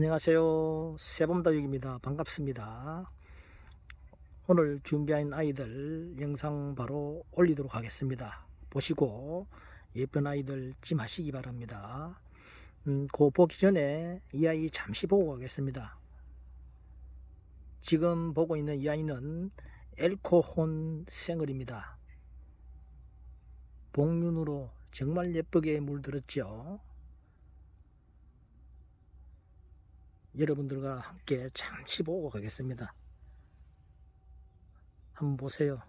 안녕하세요. 세범다육입니다. 반갑습니다. 오늘 준비한 아이들 영상 바로 올리도록 하겠습니다. 보시고 예쁜 아이들 찜하시기 바랍니다. 음, 그 보기 전에 이 아이 잠시 보고 가겠습니다. 지금 보고 있는 이 아이는 엘코혼 생얼입니다. 복륜으로 정말 예쁘게 물들었죠. 여러분들과 함께 잠시 보고 가겠습니다. 한번 보세요.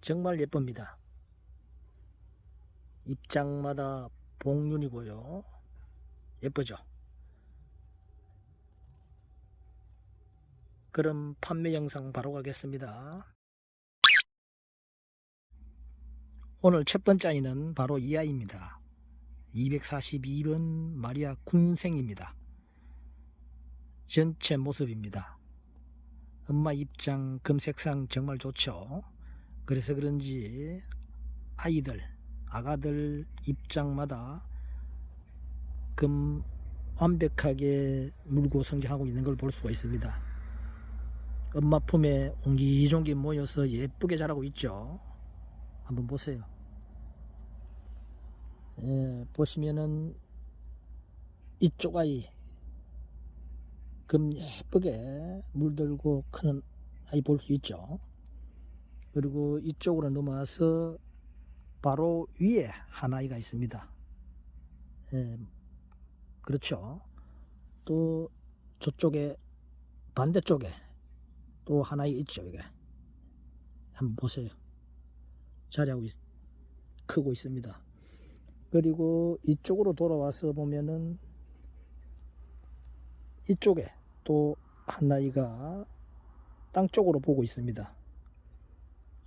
정말 예쁩니다. 입장마다 복륜이고요. 예쁘죠? 그럼 판매 영상 바로 가겠습니다. 오늘 첫 번째 아이는 바로 이 아이입니다. 242번 마리아 군생입니다. 전체 모습입니다. 엄마 입장 금색상 정말 좋죠. 그래서 그런지 아이들, 아가들 입장마다 금 완벽하게 물고 성장하고 있는 걸 볼 수가 있습니다. 엄마 품에 옹기종기 모여서 예쁘게 자라고 있죠. 한번 보세요. 예, 보시면은 이쪽 아이 금 예쁘게 물들고 크는 아이 볼 수 있죠. 그리고 이쪽으로 넘어와서 바로 위에 한 아이가 있습니다. 예, 그렇죠. 또 저쪽에 반대쪽에 또 하나 있죠. 이게 한번 보세요. 자리하고 있, 크고 있습니다. 그리고 이쪽으로 돌아와서 보면은 이쪽에 또 한 아이가 땅 쪽으로 보고 있습니다.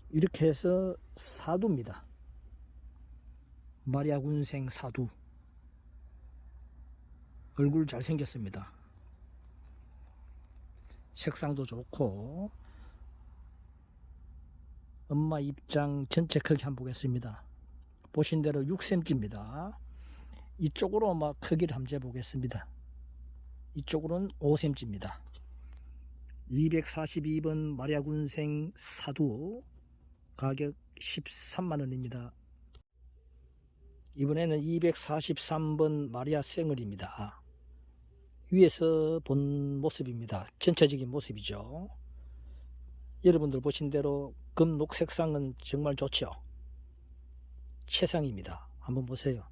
이렇게 해서 사두입니다. 마리아 군생 사두. 얼굴 잘생겼습니다. 색상도 좋고 엄마 입장 전체 크기 한번 보겠습니다. 보신 대로 6cm입니다. 이쪽으로 막 크기를 한번 재보겠습니다. 이쪽으로는 5cm입니다. 242번 마리아 군생 사두 가격 13만원입니다. 이번에는 243번 마리아 생얼입니다. 위에서 본 모습입니다. 전체적인 모습이죠. 여러분들 보신 대로 금 녹 색상은 정말 좋죠. 최상입니다. 한번 보세요.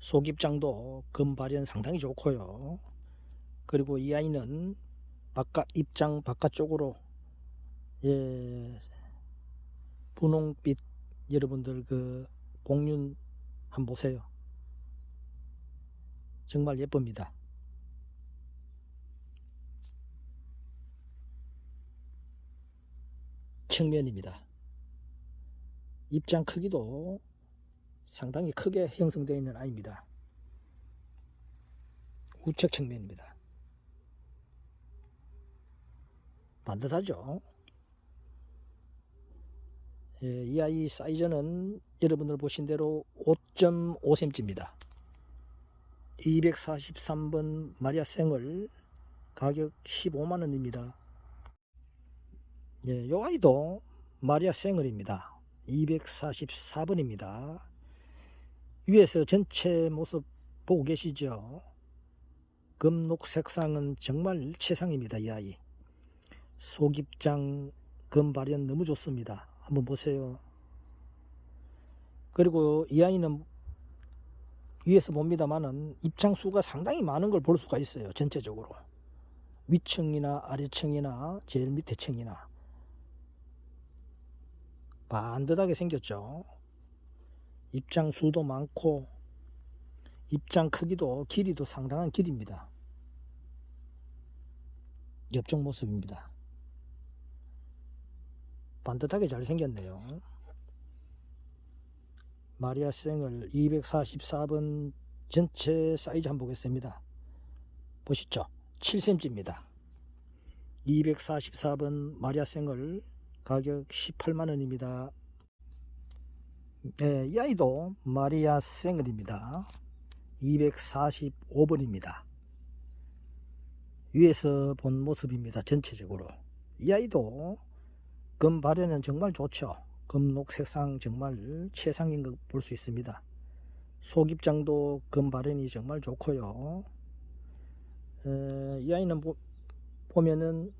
속입장도 금 발현 상당히 좋고요. 그리고 이 아이는 바깥 입장 바깥쪽으로 예 분홍빛 여러분들 그 복륜 한번 보세요. 정말 예쁩니다. 측면입니다. 입장 크기도 상당히 크게 형성되어 있는 아이입니다. 우측 측면입니다. 반듯하죠? 예, 이 아이 사이즈는 여러분들 보신 대로 5.5cm입니다. 243번 마리아 생을 가격 15만원입니다. 예, 요 아이도 마리아 생얼입니다. 244번입니다. 위에서 전체 모습 보고 계시죠? 금녹 색상은 정말 최상입니다. 이 아이. 속입장 금 발현 너무 좋습니다. 한번 보세요. 그리고 이 아이는 위에서 봅니다만은 입장수가 상당히 많은 걸 볼 수가 있어요. 전체적으로. 위층이나 아래층이나 제일 밑에 층이나 반듯하게 생겼죠. 입장 수도 많고 입장 크기도 길이도 상당한 길입니다. 옆쪽 모습입니다. 반듯하게 잘 생겼네요. 마리아 생을 244번 전체 사이즈 한번 보겠습니다. 보시죠. 7cm입니다. 244번 마리아 생을 가격 18만원입니다. 네, 이 아이도 마리아 생얼입니다. 245번입니다. 위에서 본 모습입니다. 전체적으로. 이 아이도 금 발현은 정말 좋죠. 금녹 색상 정말 최상인 것 볼 수 있습니다. 속 입장도 금 발현이 정말 좋고요. 에, 이 아이는 보, 보면은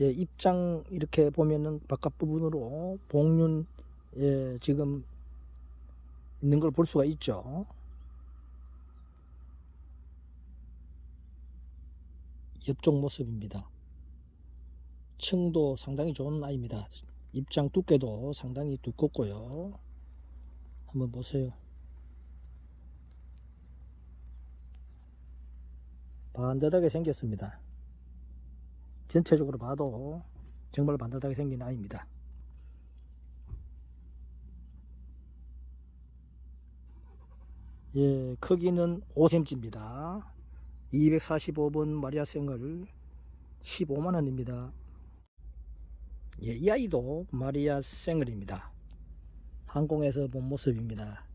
예, 입장 이렇게 보면은 바깥 부분으로 봉륜 예, 지금 있는 걸 볼 수가 있죠. 옆쪽 모습입니다. 층도 상당히 좋은 아이입니다. 입장 두께도 상당히 두껍고요. 한번 보세요. 반듯하게 생겼습니다. 전체적으로 봐도 정말 반듯하게 생긴 아이입니다. 예, 크기는 5cm입니다. 245번 마리아 생을 15만원입니다. 예, 이 아이도 마리아 생을입니다. 항공에서 본 모습입니다.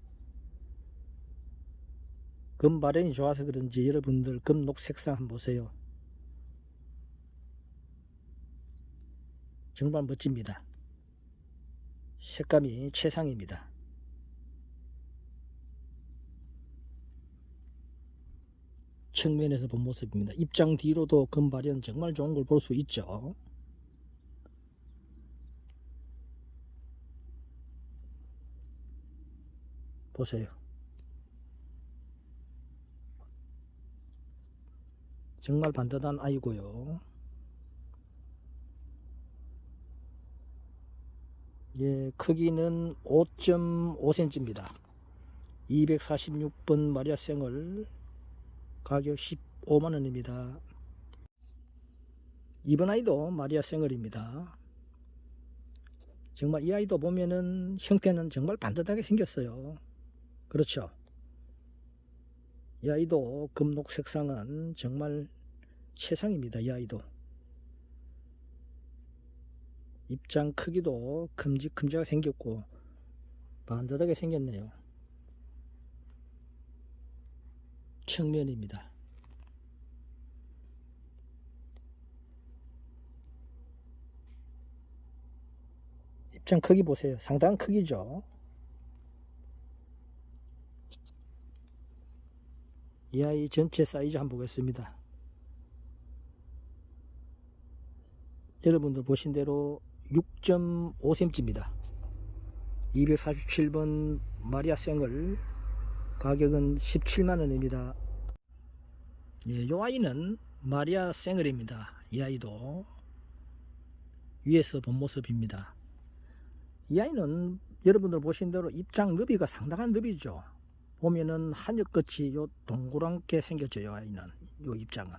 금 발현이 좋아서 그런지 여러분들 금녹 색상 한번 보세요. 정말 멋집니다. 색감이 최상입니다. 측면에서 본 모습입니다. 입장 뒤로도 금 발현 정말 좋은 걸 볼 수 있죠. 보세요. 정말 반듯한 아이고요. 예, 크기는 5.5cm입니다. 246번 마리아 생을 가격 15만원입니다. 이번 아이도 마리아 생얼입니다. 정말 이 아이도 보면은 형태는 정말 반듯하게 생겼어요. 그렇죠. 이 아이도 금녹 색상은 정말 최상입니다. 이 아이도. 입장 크기도 큼직큼직하게 생겼고 반듯하게 생겼네요. 측면입니다. 입장 크기 보세요. 상당한 크기죠. 이 아이 전체 사이즈 한번 보겠습니다. 여러분들 보신 대로 6.5cm입니다. 247번 마리아 생을 가격은 17만원입니다. 예, 요 아이는 마리아 생얼입니다. 이 아이도 위에서 본 모습입니다. 이 아이는 여러분들 보신 대로 입장 너비가 상당한 너비죠. 보면은 한엽같이 요 동그랗게 생겼죠. 요 아이는 요 입장은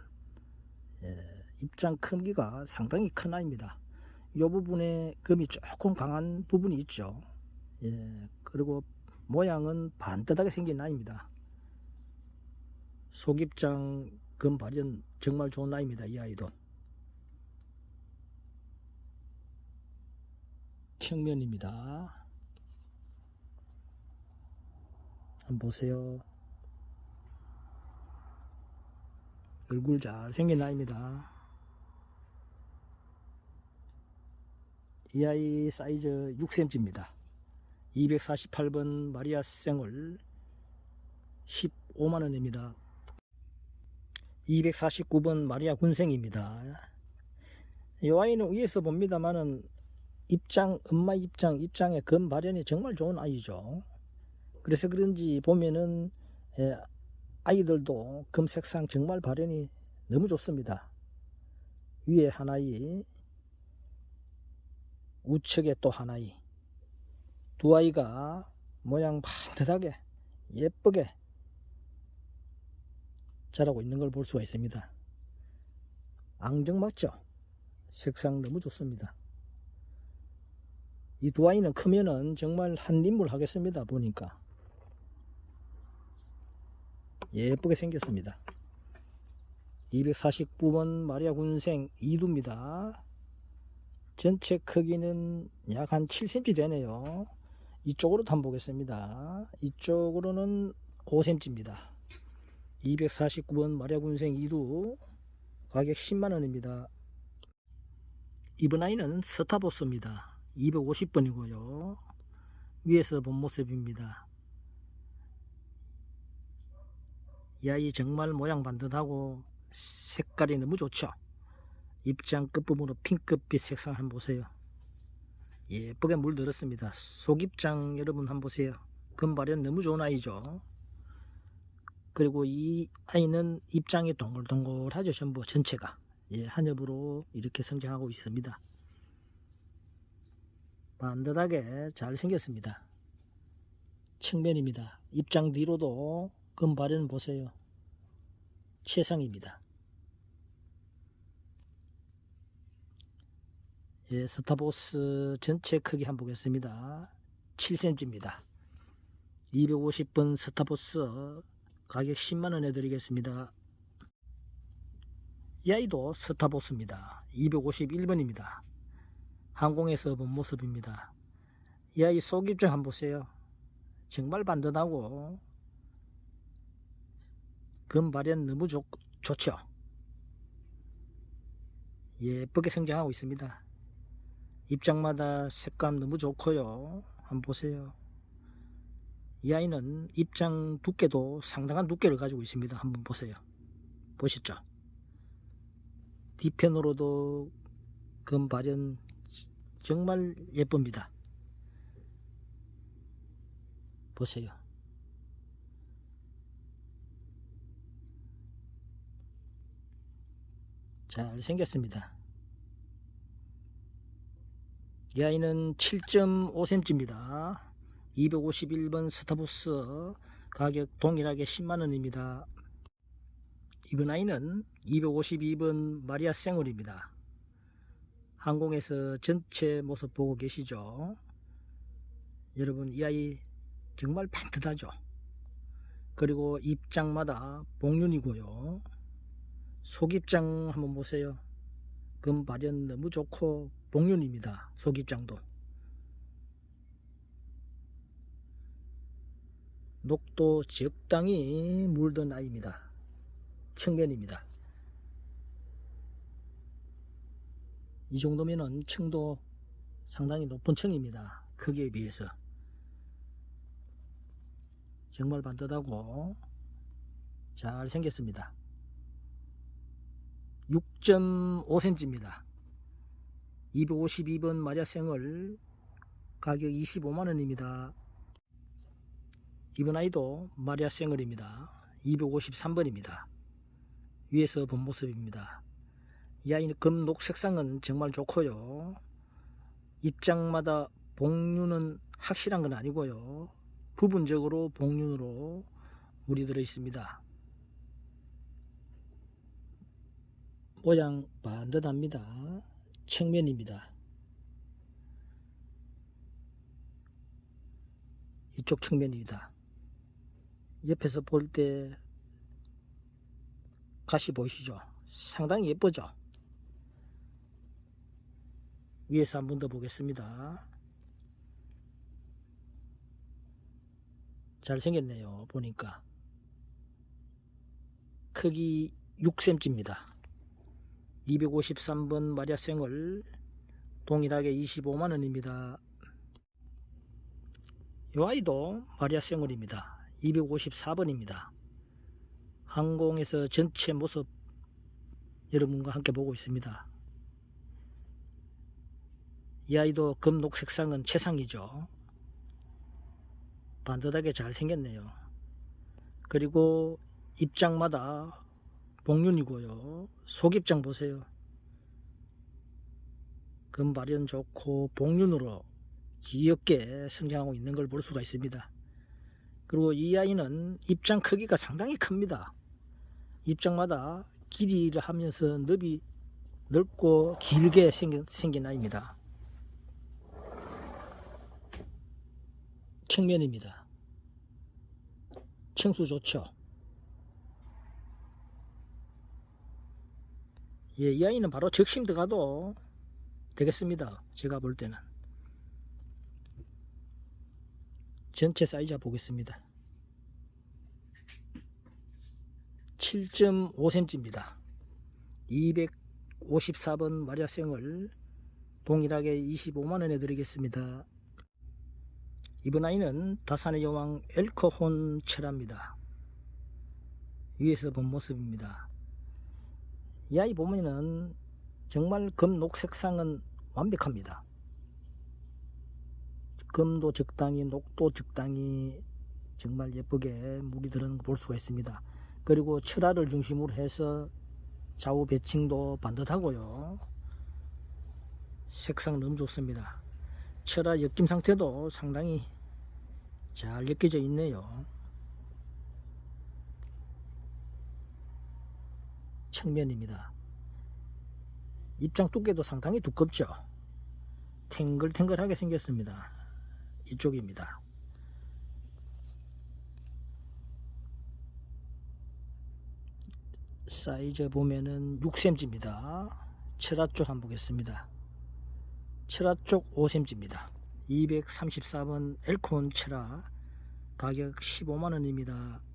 예, 입장 크기가 상당히 큰 아이입니다. 요 부분에 금이 조금 강한 부분이 있죠. 예, 그리고 모양은 반듯하게 생긴 아이입니다. 속입장 금 발현 정말 좋은 아이입니다. 이 아이도. 측면입니다. 한번 보세요. 얼굴 잘 생긴 아이입니다. 이 아이 사이즈 6cm입니다. 248번 마리아 생을 15만원입니다. 249번 마리아 군생입니다. 이 아이는 위에서 봅니다만은 입장, 엄마 입장, 입장의 금 발현이 정말 좋은 아이죠. 그래서 그런지 보면은 예, 아이들도 금 색상 정말 발현이 너무 좋습니다. 위에 하나이, 우측에 또 하나이. 두 아이가 모양 반듯하게 예쁘게 자라고 있는 걸 볼 수가 있습니다. 앙증맞죠? 색상 너무 좋습니다. 이 두 아이는 크면은 정말 한 인물 하겠습니다. 보니까 예쁘게 생겼습니다. 249번 마리아 군생 이두입니다. 전체 크기는 약 한 7cm 되네요. 이쪽으로 한번 보겠습니다. 이쪽으로는 5cm입니다. 249번 마리아 군생 2두 가격 10만원입니다. 이번 아이는 스타보스입니다. 250번이고요. 위에서 본 모습입니다. 이 아이 정말 모양 반듯하고 색깔이 너무 좋죠. 입장 끝부분으로 핑크빛 색상 한번 보세요. 예쁘게 물들었습니다. 속입장 여러분 한번 보세요. 금발은 너무 좋은 아이죠. 그리고 이 아이는 입장이 동글동글하죠. 전부 전체가. 예, 한엽으로 이렇게 성장하고 있습니다. 반듯하게 잘 생겼습니다. 측면입니다. 입장 뒤로도 금발은 보세요. 최상입니다. 예, 스타보스 전체 크기 한번 보겠습니다. 7cm입니다. 250번 스타보스 가격 10만원에 드리겠습니다. 이 아이도 스타보스입니다. 251번입니다. 항공에서 본 모습입니다. 이 아이 속입장 한번 보세요. 정말 반듯하고 금 발현 너무 좋, 좋죠. 예쁘게 성장하고 있습니다. 입장마다 색감 너무 좋고요. 한번 보세요. 이 아이는 입장 두께도 상당한 두께를 가지고 있습니다. 한번 보세요. 보셨죠? 뒤편으로도 금 발현 정말 예쁩니다. 보세요. 잘 생겼습니다. 이 아이는 7.5cm입니다. 251번 스타부스 가격 동일하게 10만원입니다. 이번 아이는 252번 마리아 생얼입니다. 항공에서 전체 모습 보고 계시죠? 여러분 이 아이 정말 반듯하죠? 그리고 입장마다 복륜이고요. 속입장 한번 보세요. 금 발현 너무 좋고 복륜입니다. 속입장도. 녹도 적당히 물든 아이입니다. 측면입니다. 이 정도면은 층도 상당히 높은 층입니다. 크기에 비해서. 정말 반듯하고 잘 생겼습니다. 6.5cm입니다. 252번 마리아생을 가격 25만원입니다. 이번 아이도 마리아생얼입니다. 253번입니다. 위에서 본 모습입니다. 이 아이는 금녹 색상은 정말 좋고요. 입장마다 복륜은 확실한 건 아니고요. 부분적으로 복륜으로 물이 들어 있습니다. 모양 반듯합니다. 측면입니다. 이쪽 측면입니다. 옆에서 볼 때 가시 보이시죠? 상당히 예쁘죠? 위에서 한번 더 보겠습니다. 잘생겼네요. 보니까. 크기 6cm입니다. 253번 마리아생을 동일하게 25만원입니다. 이 아이도 마리아생을입니다. 254번입니다. 항공에서 전체 모습 여러분과 함께 보고 있습니다. 이 아이도 금녹 색상은 최상이죠. 반듯하게 잘 생겼네요. 그리고 입장마다 복륜이고요. 속입장 보세요. 금발현 좋고 복륜으로 귀엽게 성장하고 있는 걸 볼 수가 있습니다. 그리고 이 아이는 입장 크기가 상당히 큽니다. 입장마다 길이를 하면서 넓이 넓고 길게 생긴, 생긴 아이입니다. 측면입니다. 층수 좋죠. 예, 이 아이는 바로 적심 들어가도 되겠습니다. 제가 볼 때는. 전체 사이즈 보겠습니다. 7.5cm입니다. 254번 마리아생을 동일하게 25만원에 드리겠습니다. 이번 아이는 다산의 여왕 엘커혼 철합니다. 위에서 본 모습입니다. 이 아이 보면은 정말 금 녹색상은 완벽합니다. 금도 적당히 녹도 적당히 정말 예쁘게 물이 들어는 걸 볼 수가 있습니다. 그리고 철화를 중심으로 해서 좌우 배칭도 반듯하고요. 색상 너무 좋습니다. 철화 엮임 상태도 상당히 잘 엮여져 있네요. 측면입니다. 입장 두께도 상당히 두껍죠. 탱글탱글하게 생겼습니다. 이쪽입니다. 사이즈 보면은 6cm입니다. 철화 쪽 한번 보겠습니다. 철화 쪽 5cm입니다. 234번 엘콘 철화 가격 15만원입니다.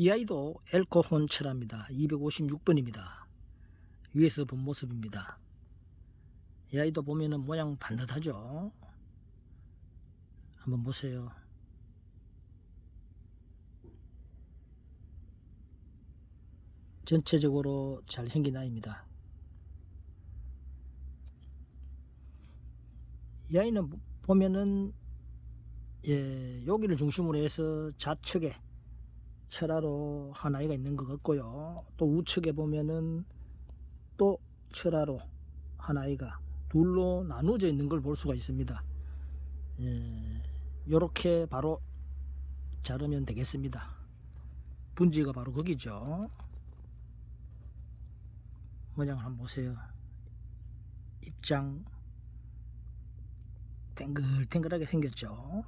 이 아이도 엘코혼 철화입니다. 256번입니다. 위에서 본 모습입니다. 이 아이도 보면은 모양 반듯하죠? 한번 보세요. 전체적으로 잘생긴 아이입니다. 이 아이는 보면은 예, 여기를 중심으로 해서 좌측에 철화로 한 아이가 있는 것 같고요. 또 우측에 보면은 또 철화로 한 아이가 둘로 나누어져 있는 걸 볼 수가 있습니다. 예, 요렇게 바로 자르면 되겠습니다. 분지가 바로 거기죠. 모양을 한번 보세요. 입장 탱글탱글하게 생겼죠.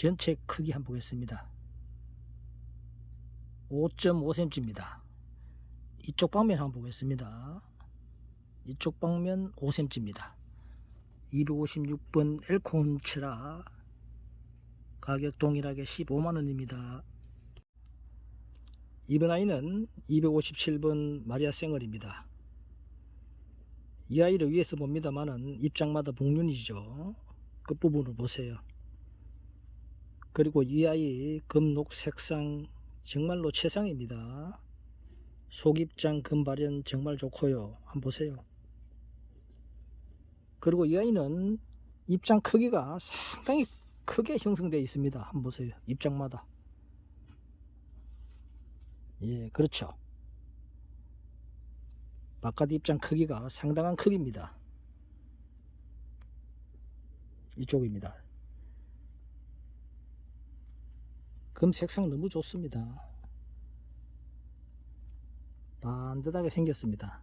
전체 크기 한번 보겠습니다. 5.5cm입니다. 이쪽 방면 한번 보겠습니다. 이쪽 방면 5cm입니다. 256번 엘콘 치라 가격 동일하게 15만원입니다. 이번 아이는 257번 마리아 생얼입니다. 이 아이를 위에서 봅니다만은 입장마다 복륜이죠. 끝부분을 보세요. 그리고 이 아이 금녹 색상 정말로 최상입니다. 속입장 금발현 정말 좋고요. 한번 보세요. 그리고 이 아이는 입장 크기가 상당히 크게 형성되어 있습니다. 한번 보세요. 입장마다. 예, 그렇죠. 바깥 입장 크기가 상당한 크기입니다. 이쪽입니다. 금 색상 너무 좋습니다. 반듯하게 생겼습니다.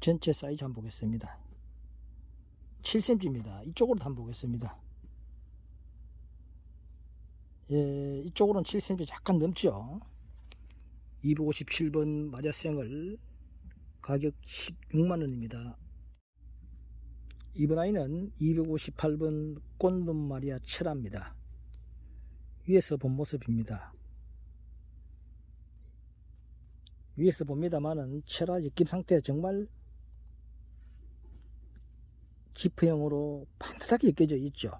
전체 사이즈 한번 보겠습니다. 7cm입니다. 이쪽으로 한번 보겠습니다. 예, 이쪽으로는 7cm 잠깐 넘죠. 257번 마리아생을 가격 16만원입니다. 이번 아이는 258번 꽃눈 마리아 철합니다. 위에서 본 모습입니다. 위에서 봅니다만은 철화 엮임 상태 정말 지프형으로 반듯하게 엮여져 있죠.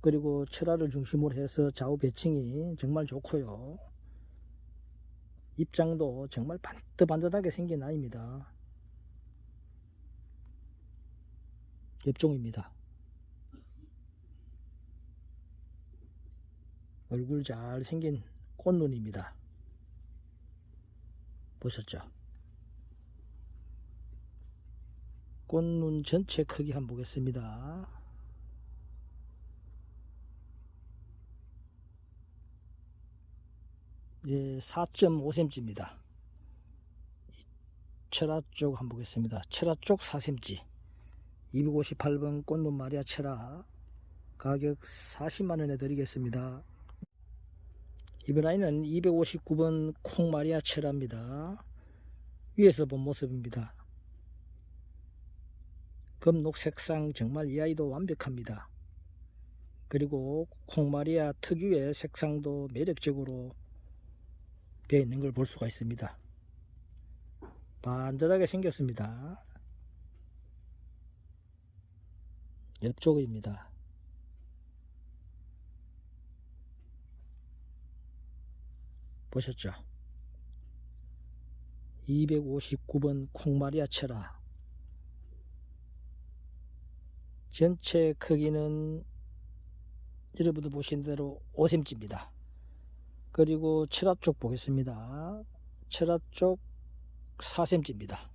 그리고 철화를 중심으로 해서 좌우 배칭이 정말 좋고요. 입장도 정말 반듯반듯하게 생긴 아이입니다. 엽종입니다. 얼굴 잘 생긴 꽃눈입니다. 보셨죠? 꽃눈 전체 크기 한번 보겠습니다. 예, 4.5cm입니다. 철화 쪽 한번 보겠습니다. 철화 쪽 4cm. 258번 꽃눈 마리아 철화 가격 40만원에 드리겠습니다. 이번 아이는 259번 콩마리아 철화입니다. 위에서 본 모습입니다. 금녹 색상 정말 이 아이도 완벽합니다. 그리고 콩마리아 특유의 색상도 매력적으로 되어 있는 걸 볼 수가 있습니다. 반듯하게 생겼습니다. 옆쪽입니다. 보셨죠? 259번 콩마리아 체라 전체 크기는 여러분들 보신 대로 5cm입니다. 그리고 철화 쪽 보겠습니다. 철화 쪽 4cm입니다.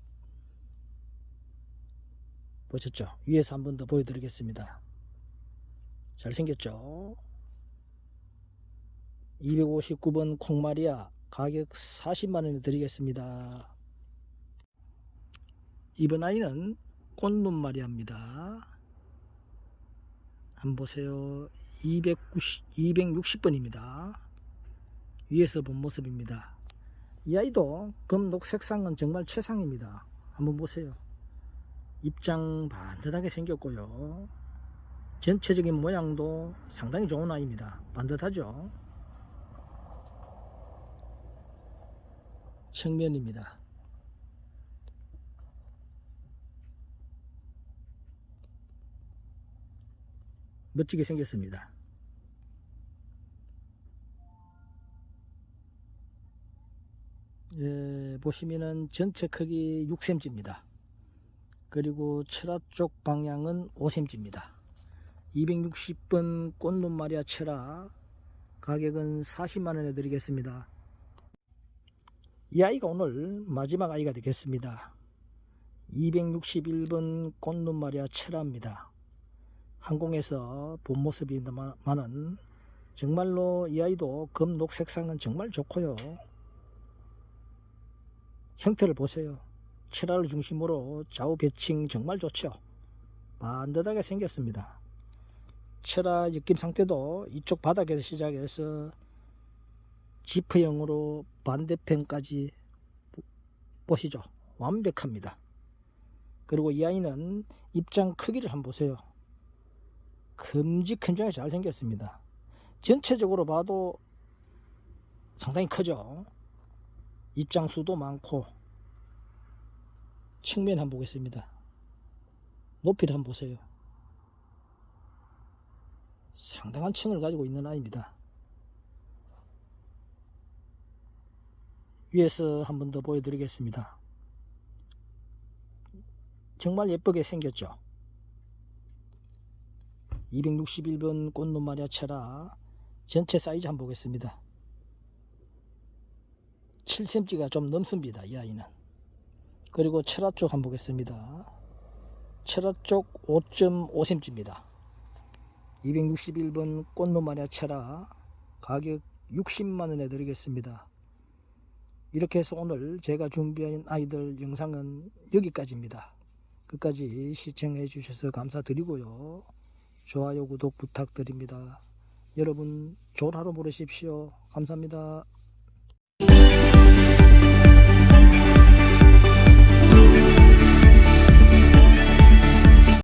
보셨죠? 위에서 한 번 더 보여드리겠습니다. 잘생겼죠? 259번 콩마리아 가격 40만원에 드리겠습니다. 이번 아이는 꽃눈마리아입니다. 한번 보세요. 290, 260번입니다. 위에서 본 모습입니다. 이 아이도 금녹 색상은 정말 최상입니다. 한번 보세요. 입장 반듯하게 생겼고요. 전체적인 모양도 상당히 좋은 아이입니다. 반듯하죠? 측면입니다. 멋지게 생겼습니다. 예, 보시면은 전체 크기 6cm입니다. 그리고 철화 쪽 방향은 5cm입니다. 260번 꽃눈 마리아 철화 가격은 40만원에 드리겠습니다. 이 아이가 오늘 마지막 아이가 되겠습니다. 261번 꽃눈 마리아 철화입니다. 항공에서 본 모습이만은 정말로 이 아이도 금녹 색상은 정말 좋고요. 형태를 보세요. 칠화를 중심으로 좌우 배칭 정말 좋죠. 반듯하게 생겼습니다. 칠화 느낌 상태도 이쪽 바닥에서 시작해서 지프형으로 반대편까지 보시죠. 완벽합니다. 그리고 이 아이는 입장 크기를 한번 보세요. 큼직큼직하게 잘 생겼습니다. 전체적으로 봐도 상당히 크죠. 입장 수도 많고 측면 한번 보겠습니다. 높이를 한번 보세요. 상당한 층을 가지고 있는 아이입니다. 위에서 한 번 더 보여드리겠습니다. 정말 예쁘게 생겼죠. 261번 꽃눈 마리아 체라 전체 사이즈 한번 보겠습니다. 7cm가 좀 넘습니다. 이 아이는. 그리고 철화 쪽 한번 보겠습니다. 철화 쪽 5.5cm입니다. 261번 꽃눈 마리아 철화 가격 60만원에 드리겠습니다. 이렇게 해서 오늘 제가 준비한 아이들 영상은 여기까지입니다. 끝까지 시청해 주셔서 감사드리고요. 좋아요, 구독 부탁드립니다. 여러분 좋은 하루 보내십시오. 감사합니다.